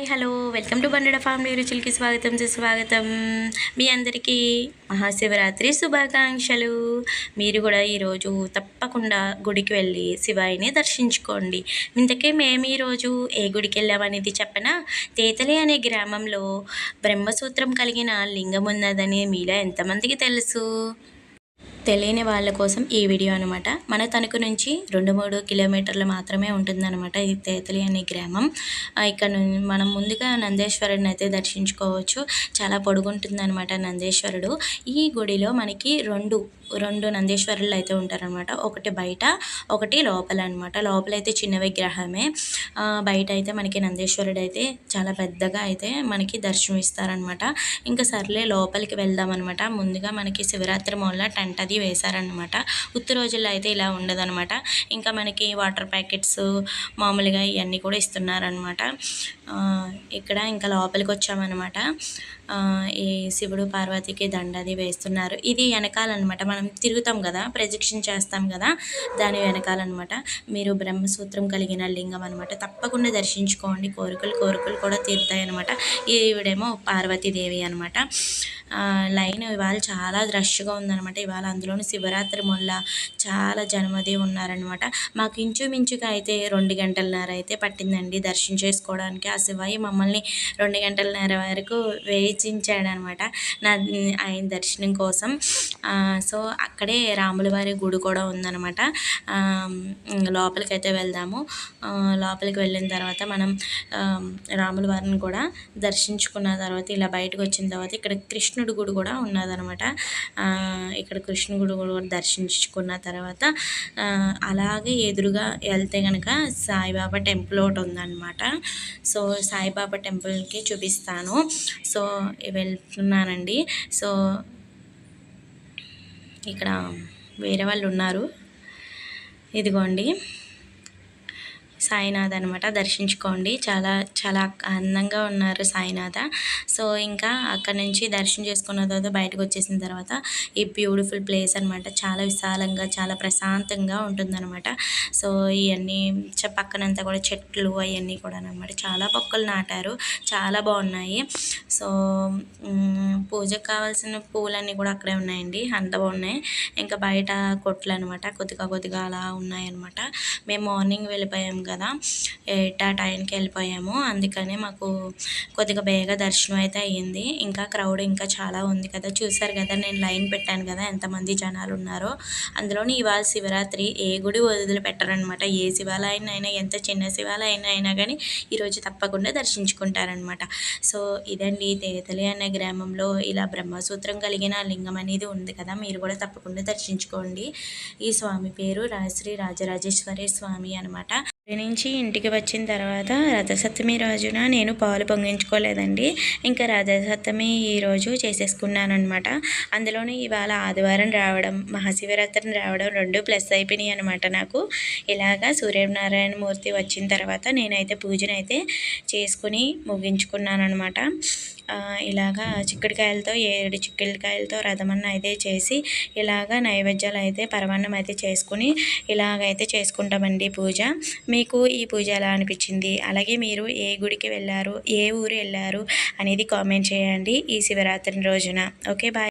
Hi hello. Welcome to బండడ family రుచులకి స్వాగతం సుస్వాగతం. మీ అందరికీ మహాశివరాత్రి శుభాకాంక్షలు. మీరు కూడా ఈరోజు తప్పకుండా గుడికి వెళ్ళి శివాయిని దర్శించుకోండి. ఇంతకే మేము ఈరోజు ఏ గుడికి వెళ్ళామనేది చెప్పనా? తేతలి అనే గ్రామంలో బ్రహ్మసూత్రం కలిగిన లింగం ఉన్నదని మీలో ఎంతమందికి తెలుసు? తెలియని వాళ్ళ కోసం ఈ వీడియో అనమాట మన తణుకు నుంచి రెండు మూడు కిలోమీటర్లు మాత్రమే ఉంటుందన్నమాట ఈ తేతలి అనే గ్రామం. ఇక్కడ మనం ముందుగా నందేశ్వరుడిని అయితే దర్శించుకోవచ్చు. చాలా పొడుగుంటుంది అనమాట నందేశ్వరుడు. ఈ గుడిలో మనకి రెండు రెండు నందీశ్వరులు అయితే ఉంటారనమాట ఒకటి బయట ఒకటి లోపల అనమాట లోపల అయితే చిన్న విగ్రహమే బయట అయితే మనకి నందీశ్వరుడు అయితే చాలా పెద్దగా అయితే మనకి దర్శనమిస్తారనమాట ఇంకా సర్లే లోపలికి వెళ్దాం అనమాట ముందుగా మనకి శివరాత్రి మూల టెంట్ అది వేశారనమాట ఉత్తి రోజుల్లో అయితే ఇలా ఉండదనమాట ఇంకా మనకి వాటర్ ప్యాకెట్స్ మామూలుగా ఇవన్నీ కూడా ఇస్తున్నారనమాట ఇక్కడ ఇంకా లోపలికి వచ్చామన్నమాట. ఈ శివుడు పార్వతికి దండది వేస్తున్నారు. ఇది వెనకాలన్నమాట. మనం తిరుగుతాం కదా ప్రదక్షిణ చేస్తాం కదా దాని వెనకాలన్నమాట. మీరు బ్రహ్మసూత్రం కలిగిన లింగం అనమాట తప్పకుండా దర్శించుకోండి. కోరికలు కోరికలు కూడా తీరుతాయి అనమాట ఈవిడేమో పార్వతీదేవి అనమాట లైన్ ఇవాళ చాలా రష్గా ఉందనమాట ఇవాళ అందులోని శివరాత్రి మొల్ల చాలా జనమది ఉన్నారనమాట మాకు ఇంచుమించుగా అయితే రెండు గంటలన్నర అయితే పట్టిందండి దర్శనం చేసుకోవడానికి. ఆ శివయ్య మమ్మల్ని రెండు గంటలన్నర వరకు వేచించాడనమాట నా ఆయన దర్శనం కోసం. సో అక్కడే రాముల వారి గుడి కూడా ఉందనమాట లోపలికి అయితే వెళ్దాము. లోపలికి వెళ్ళిన తర్వాత మనం రాముల వారిని కూడా దర్శించుకున్న తర్వాత ఇలా బయటకు వచ్చిన తర్వాత ఇక్కడ కృష్ణుడి గుడి కూడా ఉన్నదనమాట ఇక్కడ కృష్ణుడి గుడి కూడా దర్శించుకున్న తర్వాత అలాగే ఎదురుగా వెళ్తే కనుక సాయిబాబా టెంపుల్ ఒకటి ఉందన్నమాట. సో సాయిబాబా టెంపుల్కి చూపిస్తాను. సో వెళ్తున్నానండి. సో ఇక్కడ వేరే వాళ్ళు ఉన్నారు. ఇదిగోండి. సాయినాథ్ అనమాట దర్శించుకోండి. చాలా చాలా అందంగా ఉన్నారు సాయినాథ. సో ఇంకా అక్కడ నుంచి దర్శనం చేసుకున్న తర్వాత బయటకు వచ్చేసిన తర్వాత ఈ బ్యూటిఫుల్ ప్లేస్ అనమాట చాలా విశాలంగా చాలా ప్రశాంతంగా ఉంటుందన్నమాట. సో ఇవన్నీ పక్కనంతా కూడా చెట్లు అవన్నీ కూడా అనమాట చాలా పక్కలు నాటారు. చాలా బాగున్నాయి. సో పూజకు కావాల్సిన పూలన్నీ కూడా అక్కడే ఉన్నాయండి. అంత బాగున్నాయి. ఇంకా బయట కొట్లు అనమాట కొద్దిగా కొద్దిగా అలా ఉన్నాయన్నమాట మేము మార్నింగ్ వెళ్ళిపోయాము కదా. ఎయిట్ ఆ టైంకి వెళ్ళిపోయాము. అందుకని మాకు కొద్దిగా బేగా దర్శనం అయితే అయ్యింది. ఇంకా క్రౌడ్ ఇంకా చాలా ఉంది కదా. చూసారు కదా నేను లైన్ పెట్టాను కదా ఎంతమంది జనాలు ఉన్నారో. అందులోని ఇవాళ శివరాత్రి. ఏ గుడి వదిలి వదిలిపెట్టరనమాట ఏ శివాలయం అయినా ఎంత చిన్న శివాలయం అయినా కానీ ఈరోజు తప్పకుండా దర్శించుకుంటారనమాట సో ఇదండి తేతలి అనే గ్రామంలో ఇలా బ్రహ్మసూత్రం కలిగిన లింగం అనేది ఉంది కదా మీరు కూడా తప్పకుండా దర్శించుకోండి. ఈ స్వామి పేరు రాజశ్రీ రాజరాజేశ్వరి స్వామి అనమాట నుంచి ఇంటికి వచ్చిన తర్వాత రథసప్తమి రోజున నేను పాలు పొంగించుకోలేదండి. ఇంకా రథసప్తమి ఈరోజు చేసేసుకున్నాను అనమాట అందులోనే ఇవాళ ఆదివారం రావడం మహాశివరాత్రి రావడం రెండు ప్లస్ అయిపోయినాయి అనమాట నాకు. ఇలాగా సూర్యనారాయణ మూర్తి వచ్చిన తర్వాత నేనైతే పూజనైతే చేసుకుని ముగించుకున్నాను అనమాట ఇలాగా చిక్కుడుకాయలతో ఏడు చిక్కుడుకాయలతో రథమన్న అయితే చేసి ఇలాగ నైవేద్యాలు అయితే పరమాన్నం అయితే చేసుకుని ఇలాగైతే చేసుకుంటామండి పూజ. మీకు ఈ పూజ ఎలా అనిపించింది? అలాగే మీరు ఏ గుడికి వెళ్ళారు? ఏ ఊరు వెళ్ళారు? అనేది కామెంట్ చేయండి ఈ శివరాత్రి రోజున. Okay bye.